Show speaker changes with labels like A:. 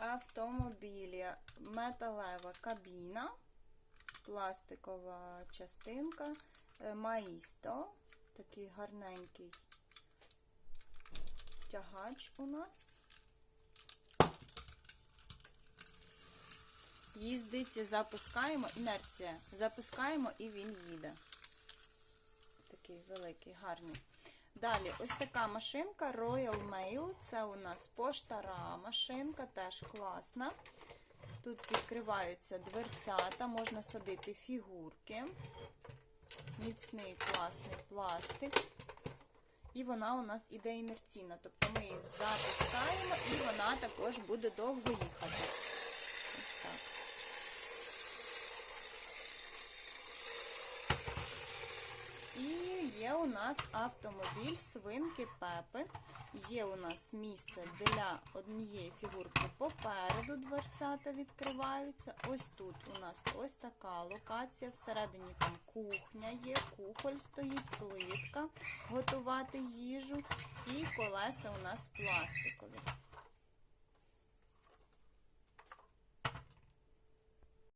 A: автомобілі металева кабіна, пластикова частинка, е, Маїсто, такий гарненький тягач у нас. Їздить, запускаємо, інерція. Запускаємо і він їде. Такий великий, гарний. Далі, ось така машинка Royal Mail. Це у нас поштара машинка, теж класна. Тут відкриваються дверцята, можна садити фігурки. Міцний класний пластик. І вона у нас іде інерційна. Тобто ми її запускаємо і вона також буде довго їхати. Ось так. І є у нас автомобіль свинки Пепи. Є у нас місце для однієї фігурки попереду дверцята відкриваються. Ось тут у нас ось така локація. Всередині там кухня є, кухоль стоїть, плитка, готувати їжу. І колеса у нас пластикові.